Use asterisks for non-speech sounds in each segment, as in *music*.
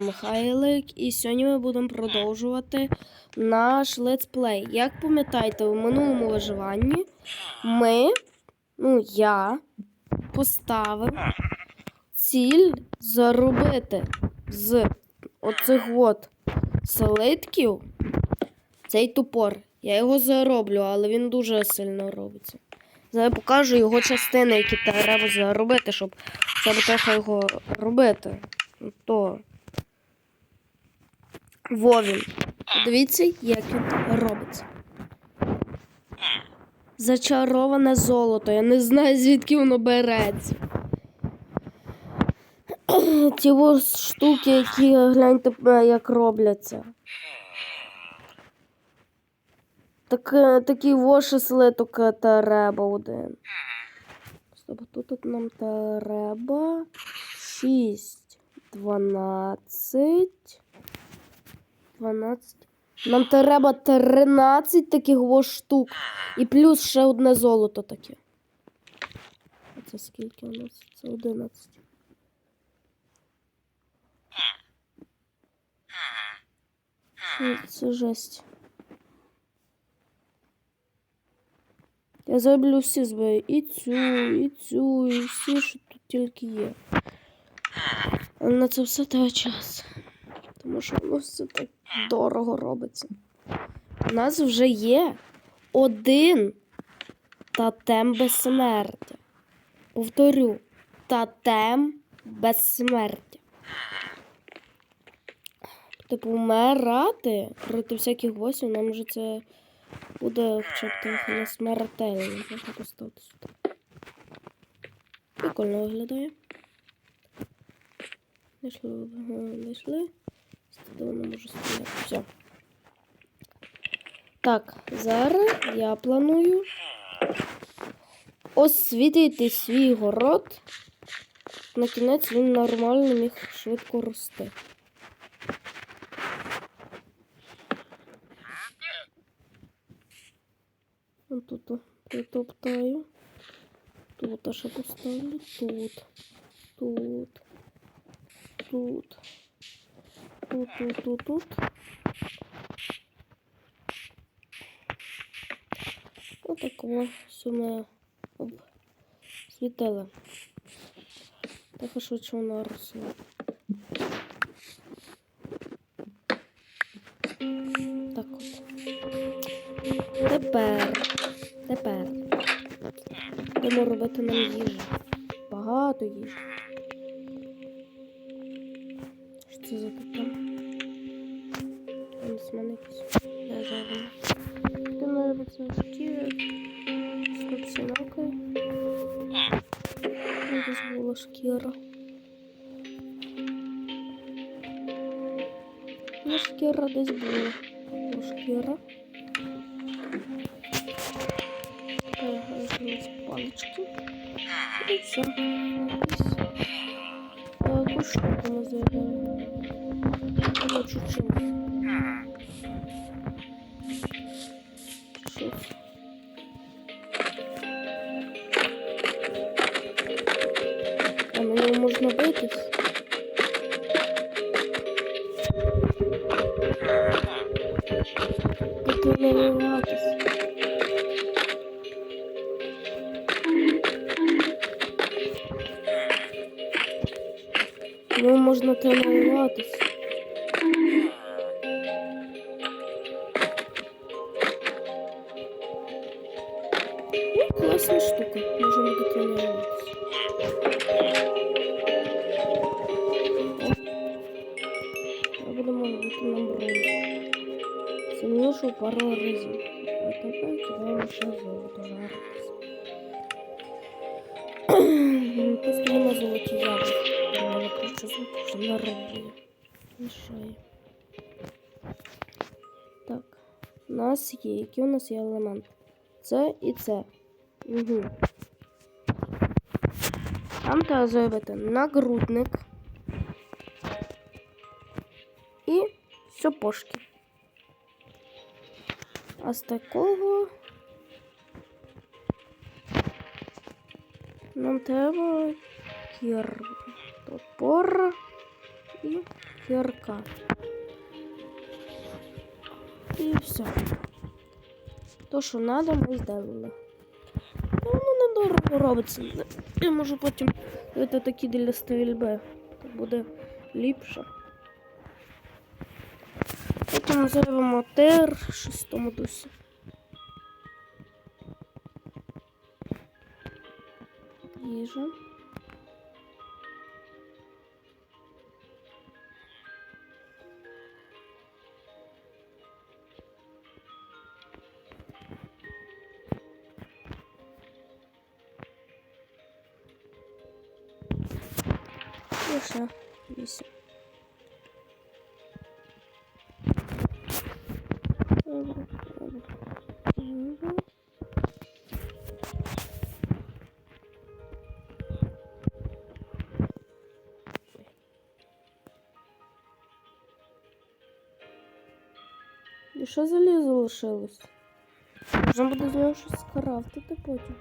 Михайлик, і сьогодні ми будемо продовжувати наш летсплей. Як пам'ятаєте, у минулому виживанні ми, ну я, поставив ціль заробити з оцих от слитків цей топор. Я його зароблю, але він дуже сильно робиться. Зараз я покажу його частини, які треба заробити, щоб трохи його робити. Ну, То Вовін. Дивіться, як він робиться. Зачароване золото. Я не знаю, звідки воно береться. *clears throat* Ті штуки, які гляньте, як робляться. Так, е, такий воші слиток е, треба один. Стоп, тут нам треба 6, 12. 12. Нам треба 13 таких ось штук. І плюс ще одне золото таке. А це скільки у нас? Це 11. Це, жесть. Я зроблю всі збої. І цю, і цю, і всі, що тут тільки є. Але на це все треба час. Тому що воно все так дорого робиться. У нас вже є один тотем безсмертя. Повторю, тотем безсмертя. Типу, вмирати проти всяких босів нам вже це буде хоча б трохи не смертельно. Можна поставити сюди. Прикольно виглядає. Знайшли, знайшли. Де воно може стояти? Все. Так, зараз я планую освітити свій город. На кінець він нормально міг швидко рости. Тут притоптаю. Тут ще поставлю. Тут. Тут. Тут. Тут, тут, тут, тут. Отакого все ми обсвітили. Так швидше вона росла. Так от. Тепер. Тепер. Будемо робити нам їжу. Багато їжі. Була шкіра. Ну, шкіра десь була. О, шкіра. Ага, палички. І все. Яку ми зробили? Ну, чуть-чуть. Чуть-чуть. Можна битись? Тут не наливатись. Ну, можна тренуватись. Пару разів. А тепер кидаємо ще золото жаритись. Постійно золоті яблуки. Я кручу звук, що на роблю. Мішає. Так. У нас є. Які у нас є елементи? Це і це. Угу. Там треба зробити нагрудник. І сапожки. А з такого нам треба кір, топор і кірка. І все. То, що треба, ми зробили. Ну, воно недорого робиться. Я можу потім це такі для стрільби. Буде ліпше. Потім зробимо тер в шестому дусі. Їжа. І вісім. І що залізо лишилось? Можна буде з нього щось скрафтити потім.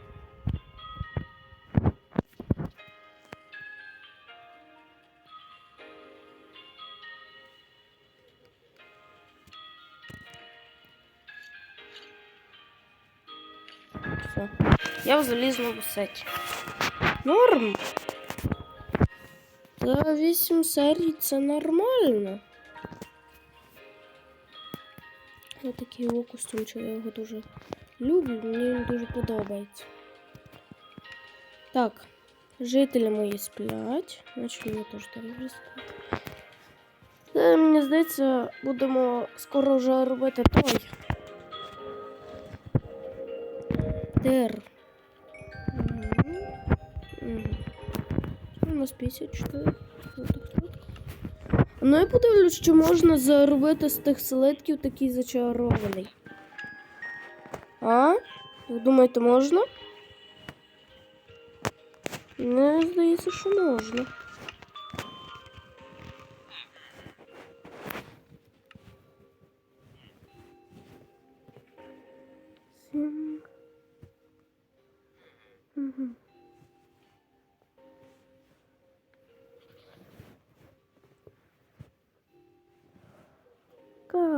Все. Я в залізному сеті. Норм. За 8 серій це нормально. Я такий його костюмчик, я його дуже люблю, мені він дуже подобається. Так, жителі мої сплять, значить мені теж треба спати. Це, мені здається, будемо скоро вже робити той. Мгм. У нас 54. Фоток, фоток. Ну я подивлюсь, чи можна заробити з тих селедків такий зачарований. А? Як думаєте, можна? Не здається, що можна.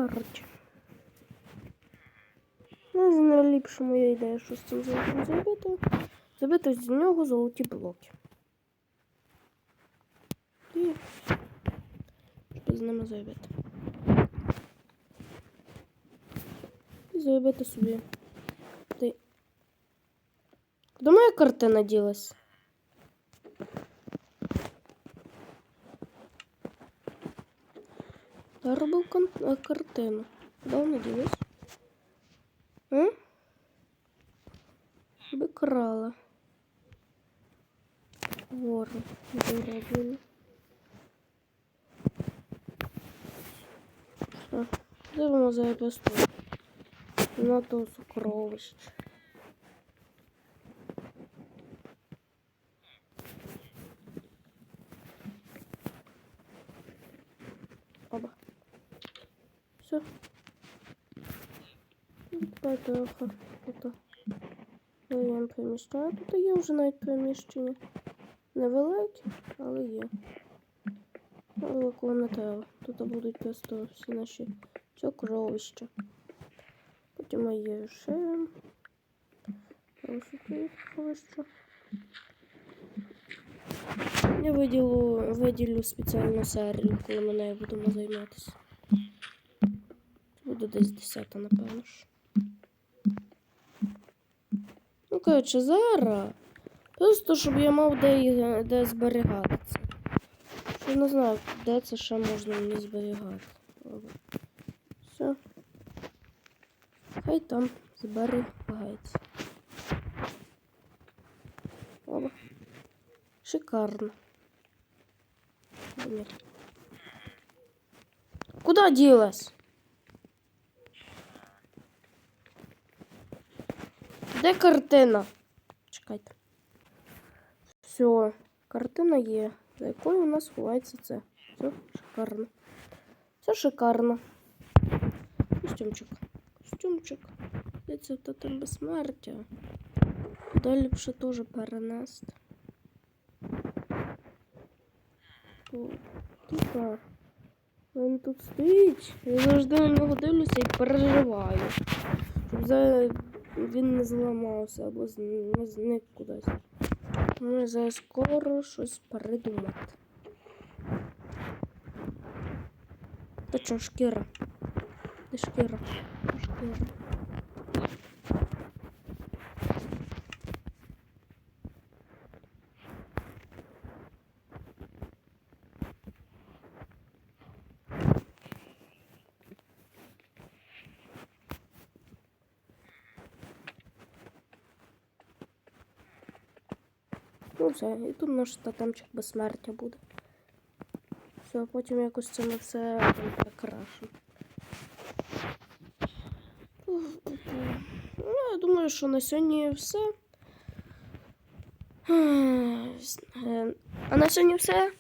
Коротше. Не знаю, ліпше моя ідея, що з цим золотом зробити. Зробити з нього золоті блоки. І що з ними зробити. І зробити собі. Ти. Куди моя картина ділась? Я робив кон... е, картину. Куди вона ділась? А? Би крала. Ворон. Вироблено. Все. Дивимо за просто на то сокровище. Оба. Все. Тепер трохи тут даємо приміщення. Тут є вже навіть приміщення. Невелике, але є. Великого не треба. Тут будуть просто всі наші сокровища. Потім є ще. Сокровища. Я виділю, виділю спеціальну серію, коли ми нею будемо займатися. Буде десь 10, напевно. Коротше, зараз. Просто щоб я мав де, їх- де зберігати це. Не знаю, де це ще можна мені зберігати. Все. Хай там зберігається. Оба. Шикарно. Куда ділась? Де картина? Чекайте. Все, картина є, за якою у нас ховається це. Все шикарно. Все шикарно. Костюмчик. Костюмчик. Це там безсмертя? Далі ліпше теж перенести. О, Він тут стоїть. Я завжди на нього дивлюся і переживаю. Щоб за... він не зламався або зник кудись. Ми за скоро щось придумати. Точно шкіра. Де шкіра? Шкіра? Ну все, і тут наш тотемчик безсмертя буде. Все, потім якось це ми все прикрашимо. Ну, я думаю, що на сьогодні все. А на сьогодні все.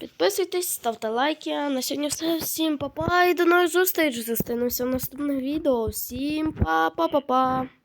Підписуйтесь, ставте лайки. А на сьогодні все. Всім па-па і до нових зустріч. Зустрінемося в наступних відео. Всім па-па-па-па.